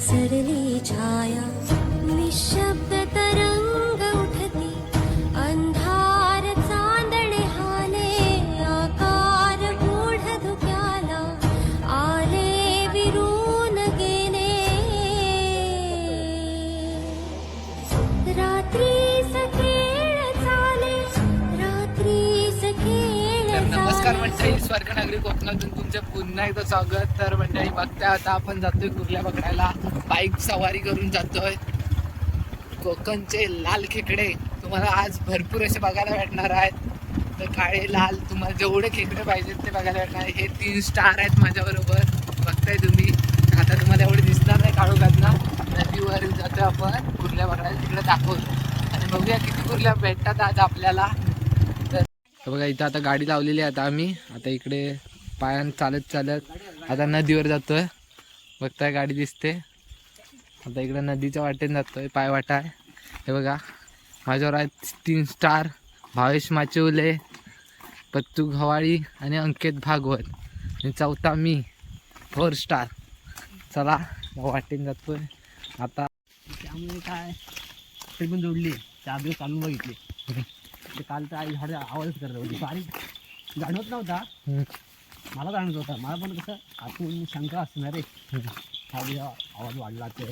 पसरली छाया निशब्द कोकणातून तुमचे पुन्हा एकदा स्वागत. तर मंडळी बघताय आता आपण जातोय कुर्ल्या पकडायला. बाईक सवारी करून जातोय. कोकणचे लाल खेकडे तुम्हाला आज भरपूर असे बघायला भेटणार आहेत. तर काळे लाल तुम्हाला जेवढे खेकडे पाहिजेत ते बघायला भेटणार हे तीन स्टार आहेत माझ्याबरोबर. बघताय तुम्ही. आता तुम्हाला एवढे दिसणार नाही काळू ना नदीवर जातोय आपण. कुर्ल्या पकडायला तिकडे दाखवतो. आणि बघूया किती कुर्ल्या भेटतात आज आपल्याला. तर बघा इथं आता गाडी लावलेली आहे आता आम्ही. आता इकडे पायान चालत चालत आता नदीवर जातोय. बघताय गाडी दिसते. आता इकडे नदीच्या वाटेने जातोय पाय वाटा आहे हे बघा माझ्यावर आहेत तीन स्टार भावेश माचिवले पत्तू घवाळी आणि अंकित भागवत. आणि चौथा मी फोर स्टार. चला वाटेने जातोय. आता त्यामुळे काय ते पण जोडली. चार दिवस चालून बघितले. ते काल तर आई झाड आवाजच करत होती. बारीक. जाणवत नव्हता. मला जाणवत होता. मला पण कसं आतून शंका असणार रे. हा जेव्हा आवाज वाढला तर.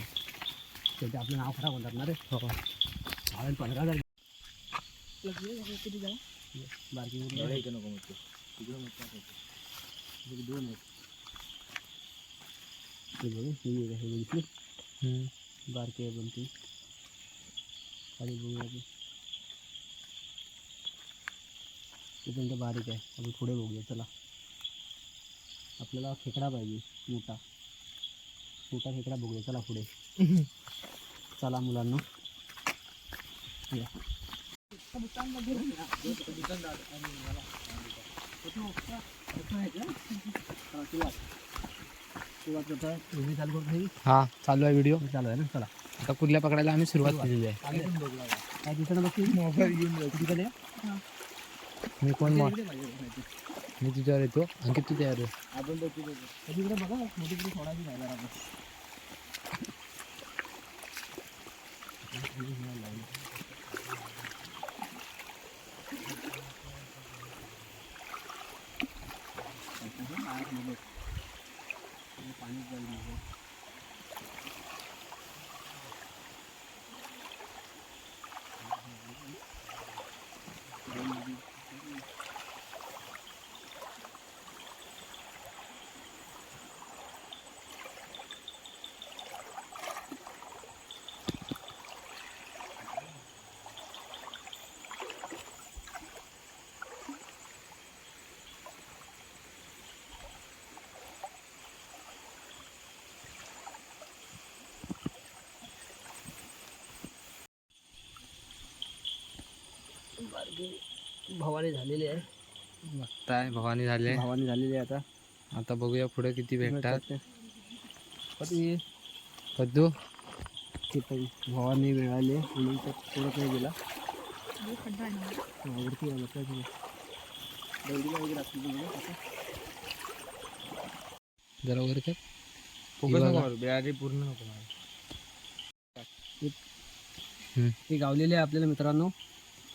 शेवटी आपलं नाव खराब होतात ना रे. हो. आवाज पंधरा हजार. बारकी मुलं. तिकडे दोन हे हे बघ, हे बघितली हम्म. बारकी आहे पण ती. खाली बघूया ती पण बारीक आहे. आपण पुढे बघूया चला. आपल्याला खेकडा पाहिजे मोठा. मोठा खेकडा बघूया चला पुढे. चला मुलांना. या. हा, चालू करतो आहे? चालू आहे व्हिडिओ चालू आहे ना? चला. आता कुर्ल्या पकडायला आम्ही सुरुवात केलेली आहे. काय दिसतं बघ? मोबाईल घेऊन मी कोण मी तुझ्यावर येतो. अंकित तू तयार आहे. आपण तिकडे बघा मोठी तिकडे सोडायची राहिला आपण पाणी. भवानी झालेली आहे. बघताय भवानी झाले. भवानी झालेली आहे आता. आता बघूया पुढे किती भेटतात. पण पद्दू ते पण भवानी मिळाली. म्हणून तर थोडं काही गेला. वगैरे. जरा मारू, बिहारी पूर्ण. ती गावलेली आहे आपल्याला मित्रांनो.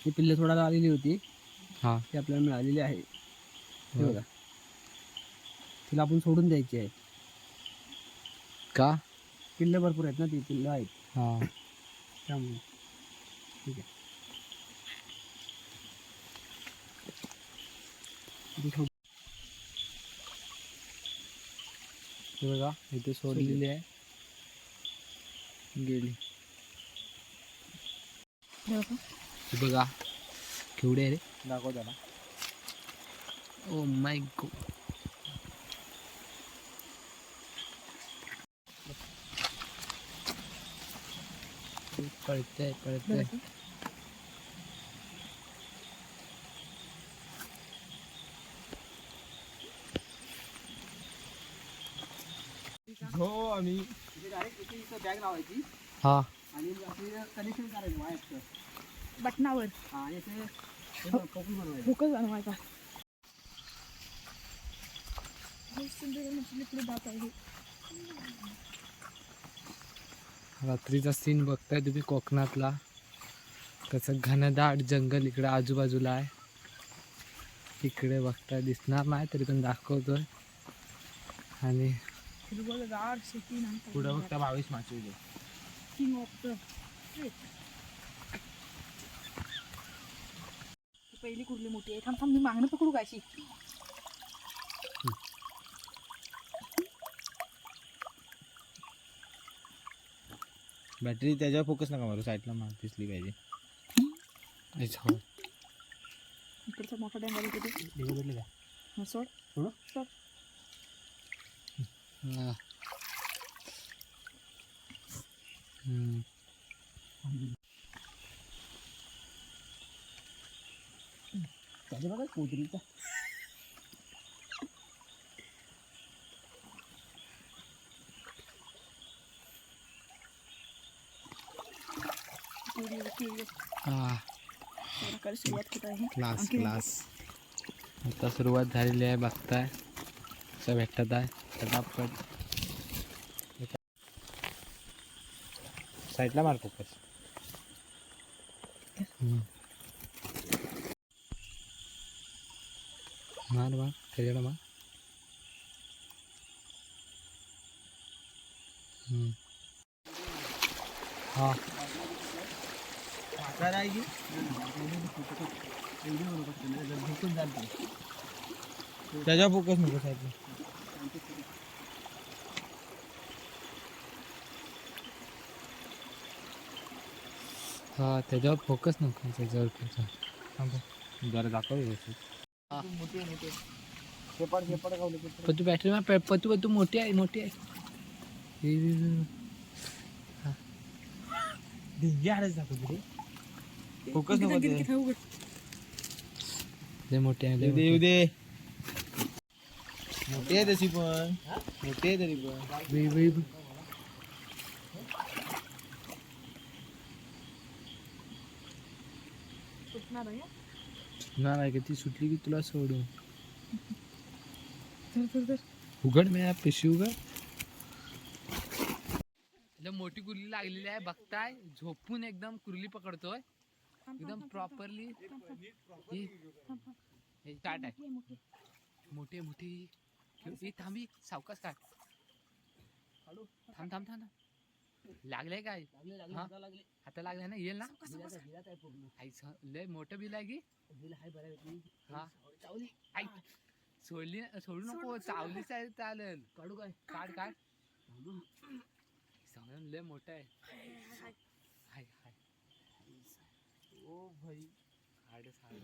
ही पिल्ले सोडायला आलेली होती. हा. ती आपल्याला मिळालेली आहे. हे हो. बघा. तिला आपण सोडून द्यायची आहे. का? पिल्ले भरपूर आहेत ना ती पिल्लं आहेत. हा. त्यामुळे. ठीक आहे. हे बघा इथे सोडलेली आहे. गेली. हे बघा. केवढे आहे रे? दाखव त्याला. Oh my go पळतंय पळतंय. हो आम्ही. डायरेक्ट बॅग लावायची. हा. आणि आपली कनेक्शन करायचं वायरचं बटनावर. हा बनवायचं. रात्रीचा सीन बघताय तुम्ही कोकणातला. कसं घनदाट जंगल इकडे आजूबाजूला आहे. इकडे बघताय दिसणार नाही तरी पण दाखवतोय. आणि पुढं फक्त बावीस मासे पहिली कुर्ली मोठी आहे थांब थांब मी मागणं पकडू का अशी बॅटरी त्याच्यावर फोकस नका मारू साईडला मार दिसली पाहिजे. इकडचा मोठा डॅम आला तिथे दिवस भेटले का हा, सोड सोडू? सोड हा. हम्म. त्याच्या बघा कोतरीचा किडी किडी हा। काय सुरुवात कुठं आहे क्लास आणखी क्लास। आता सुरुवात झालेली आहे बघताय असं भेटत आहे पटापट साईडला मार फोकस हा की त्याच्या फोकस नको साईडला हा त्याच्यावर फोकस नको त्याच्यावर जरा दाखव व्यवस्थित. शेपाड शेपाड गावले पण तू बॅटरी मार पतू पतू मोठी आहे मोठी आहे. हे, हे, हे. फोकस नको मोठी आहे येऊ दे मोठी आहे. तशी पण. मोठी आहे तरी पण. नाही सुटली की? तुला सोडू धर धर धर उघड मी पिशवी उघड. मोठी कुर्ली लागलेली आहे बघताय? झोपून एकदम कुर्ली पकडतोय. थांब, एकदम प्रॉपरली स्टार्ट आहे. मोठी आहे, मोठी आहे. ही थांबी सावकाश काढ थांब थांब थांब थांब. लागलंय काय? आता लागलाय ना? येईल ना? लय मोठं बिल आहे की? हा. आई. सोडली सोडू नको चावलीच आहे चालेल. काढू काय? काढ काढ सांग लय मोठं आहे. हाय हाय ओ भाई. काढ सांग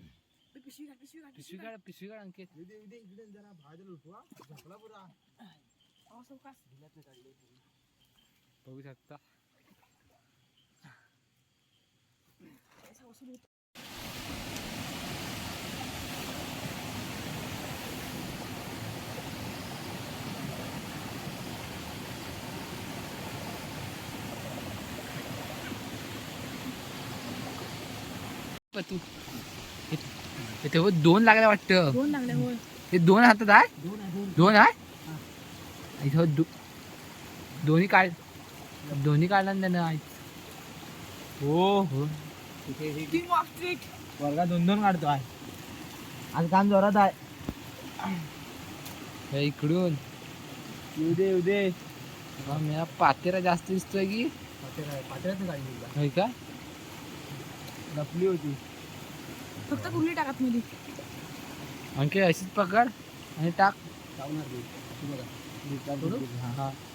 ए, पिशवी काढ, पिशवी काढ, पिशवी काढ पिशवी काढ अंकित. इकडे जरा बाहेर उठवा. झोपला पुरा. सावकाश. बघू शकता तू दोन लागल्या वाटतं. दोन लागले होय. हे दोन हातात आहे? दोन आहे इथं दो दोन्ही काढ दोन्ही काढला ना त्यानं. हो. हो. वर्गात दोन दोन काढतो आहे. आज काम जोरात आहे. हे इकडून. येऊ दे येऊ दे. मी हा पातेरा जास्त दिसतोय की? पाठवत काढली होय का? लपली होती. फक्त कुर्ली टाकत मध्ये आणखी अशीच पकड आणि टाक. चावणार ते. हा. ना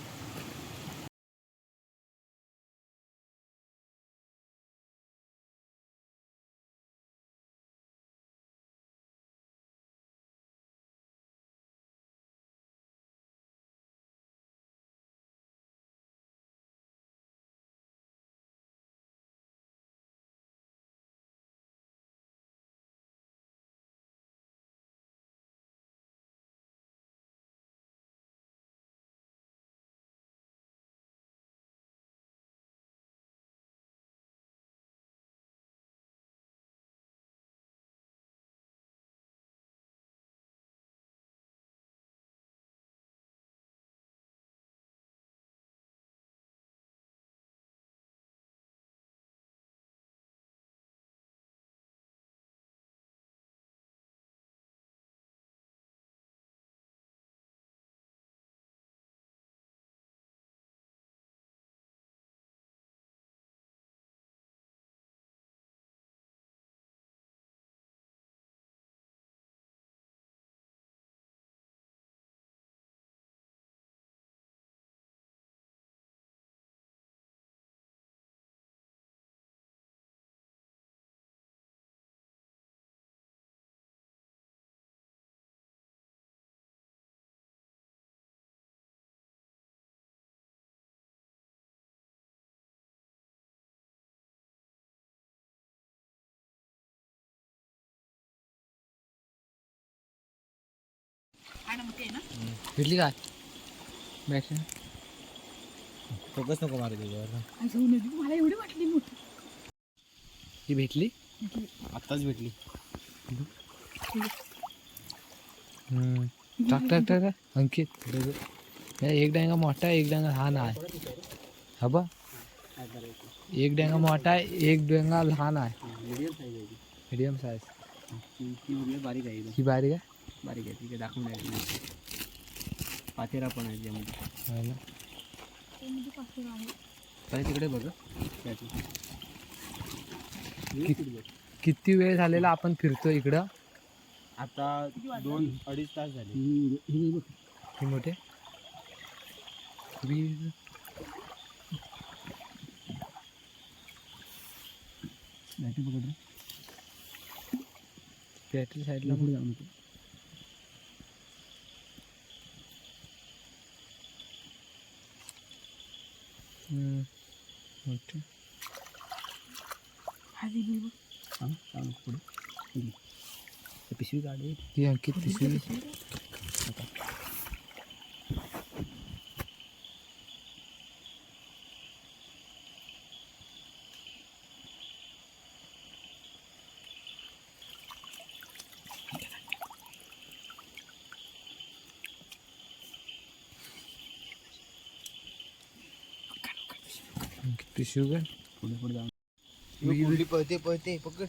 भेटली काय बॅटरी फोकस नको मारू त्याच्यावर मला एवढी वाटली मोठी ही। भेटली? आत्ताच भेटली। टाक टाक टाक टाक. अंकित। हे एक डांगा मोठा आहे एक डांगा लहान आहे हा। बा एक डांगा मोठा आहे एक डांगा लहान आहे मिडियम साईज. मिडियम साईज म्हणजे बारीक आहे. ही बारीक आहे बारीक आहे तिथे दाखवून आहे पातेरा पण आहे त्यामध्ये. पहिले तिकडे बघ किती? वेळ झालेला आपण फिरतो इकडं? आता दोन अडीच तास झाले. ही मोठे? वीज बॅटरी साईडला पुढे जाऊ नको. ते पिशवी काढे. ही अंकित पिशवी. पिशवी काय पुढे पुढे जाऊन. वी- पळते पळते पकड.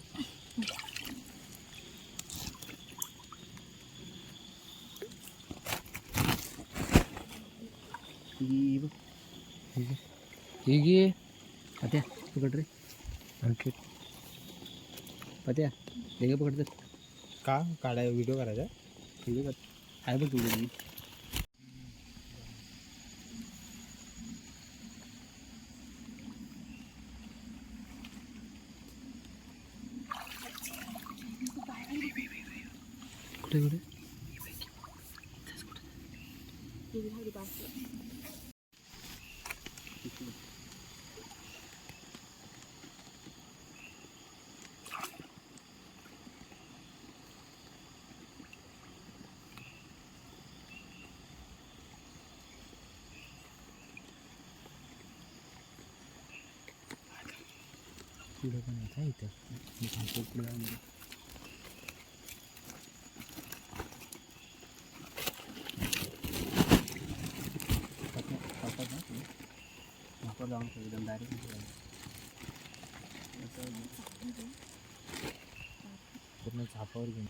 ही बघ. ही घे पत्या पकड रे. अंकित पत्या पकडतात का? काढाय व्हिडिओ करायचा? व्हिडिओ कर. आहे बघ व्हिडिओ पुढे पण आहे इथं मी सांगतो पुढे जाऊन बघ. पत्या- पत्या का? वापर जाऊन एकदम डायरेक्ट पूर्ण झापावर घेऊन.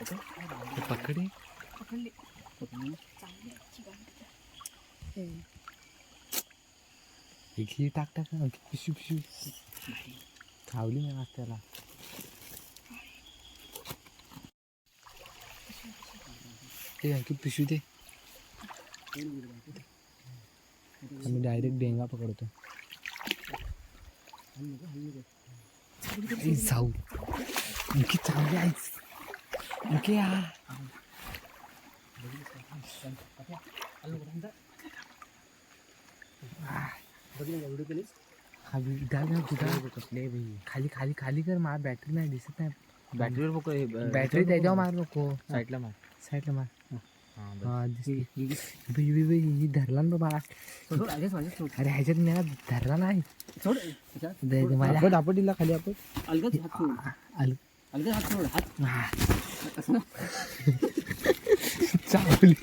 पकडे घी टाक टाक ना पिशवी पिशवी खावली आज त्याला ते अंकित पिशवी दे आम्ही डायरेक्ट डेंगा पकडतो जाऊ अंकित चांगली आहेस अंकित या एवढं केलीस हा डाल कसले भाई खाली खाली खाली कर मला बॅटरी नाही दिसत नाही. बॅटरीवर पकड बॅटरी त्याच्यावर मार नको साईडला मार। साईडला मार। हां हा ही धरला ना सोड अरे ह्याच्यात मी ना धरला नाही सोड त्याच्यात दे- दे मला। आपण आपण दिला खाली आपण अलगद हात सोड आल- अलगद हात सोड हात चावली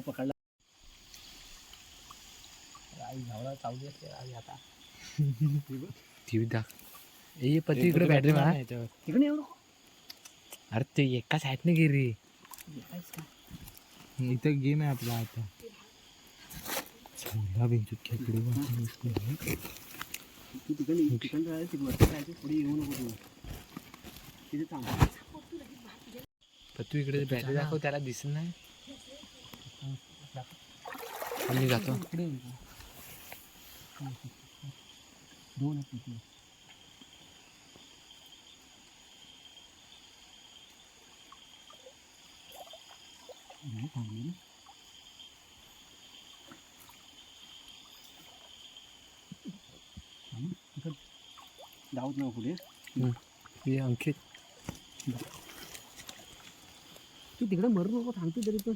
पकडला आई चावली असते आई आता ती दाख ए पती इकडे बॅटरी तिकडे एवढं अरे ते एका साईडने गिरी इथं गेम आहे आपला आता. छोला बेंचू खेकडे तू तिकडे तिकडे राहायचं वरती राहायचं पुढे येऊ नको तू तिथे थांब. तू इकडे बॅटरी दाखव त्याला दिसत नाही. मी जातो. इकडे. दोन आहेत तिथे. नाही थांबले ना. धावत नको पुढे. हे अंकित तू तिकडे मरू नको थांबतो तरी पण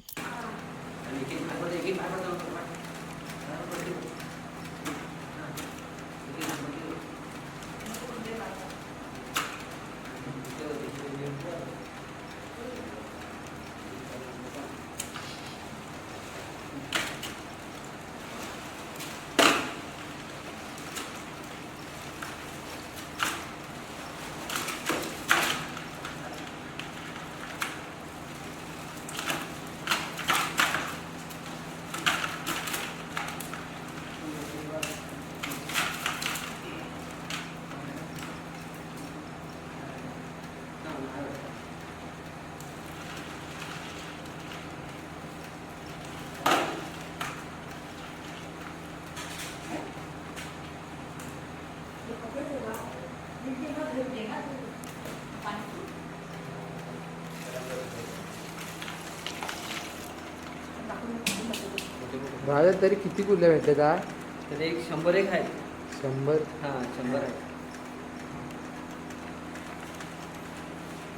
माझ्या तरी किती कुर्ल्या भेटले का तर एक शंभर एक आहे शंभर? हां शंभर आहे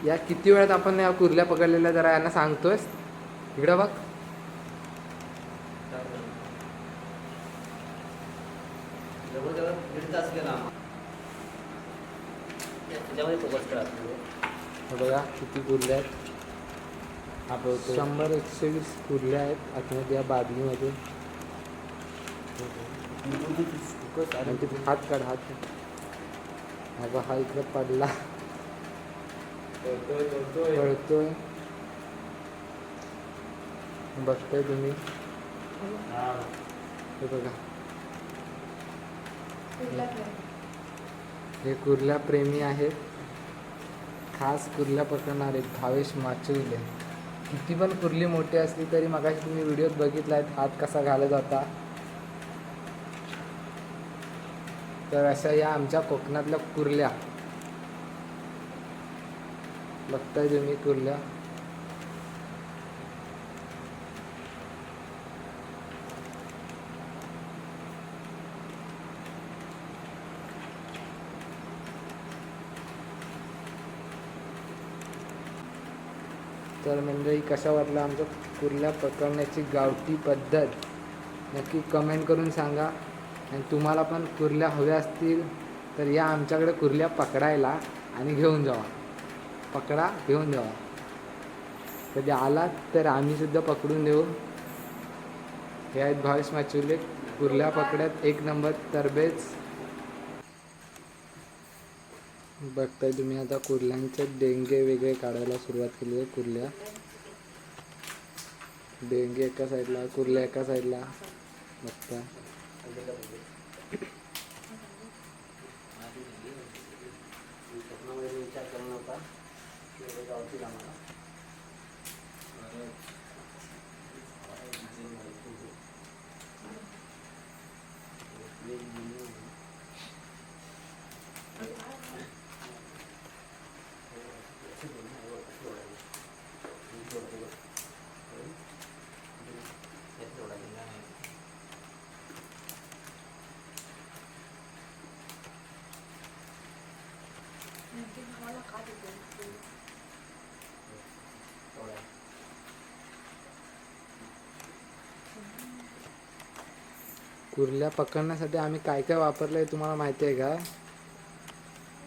या किती वेळात आपण या कुर्ल्या पकडलेल्या जरा यांना सांगतोय इकडं बघ. जवळजवळ दीड तास गेला त्याच्यामध्ये फोकस करा हे बघा किती कुर्ल्या आहेत. शंभर एकशे वीस कुर्ल्या आहेत. आतमध्ये या बादलीमध्ये. हात काढ हात काढ. हा हा इकडे पडला. पळतोय बघताय तुम्ही. हे. बघा. हे कुर्ल्या प्रेमी आहेत. खास कुर्ल्या पकडणार भावेश माचुले किती पण कुर्ली मोठी असली तरी मगाशी तुम्ही व्हिडिओत बघितला आहेत हात कसा घालत होता. तर अशा या आमच्या कोकणातल्या कुर्ल्या. बघताय तुम्ही कुर्ल्या. तर मंडळी कसा वाटला आमचं कुर्ल्या पकडण्याची गावठी पद्धत? नक्की कमेंट करून सांगा. आणि तुम्हाला पण कुर्ल्या हव्या असतील तर या आमच्याकडे कुर्ल्या पकडायला आणि घेऊन जावा. पकडा घेऊन जावा. कधी आलात तर आम्हीसुद्धा पकडून देऊ. हे आहेत भावेश माचुले कुर्ल्या पकड्यात एक नंबर तरबेज. बघताय तुम्ही आता कुर्ल्यांचे डेंगे वेगळे काढायला सुरुवात केली आहे कुर्ल्या. डेंगे एका साईडला कुर्ल्या एका साईडला. बघता विचार कुर्ल्या पकडण्यासाठी आम्ही काय काय वापरलं आहे तुम्हाला माहिती आहे का?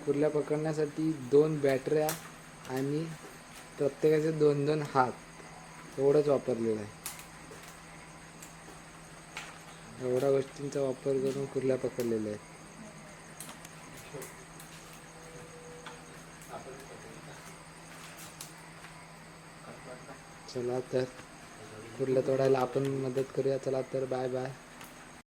कुर्ल्या पकडण्यासाठी दोन बॅटऱ्या आणि प्रत्येकाचे दोन दोन हात एवढंच वापरलेलं आहे. एवढ्या गोष्टींचा वापर करून कुर्ल्या पकडलेल्या आहेत. चला तर कुठलं तोडायला आपण मदत करूया. चला तर बाय बाय.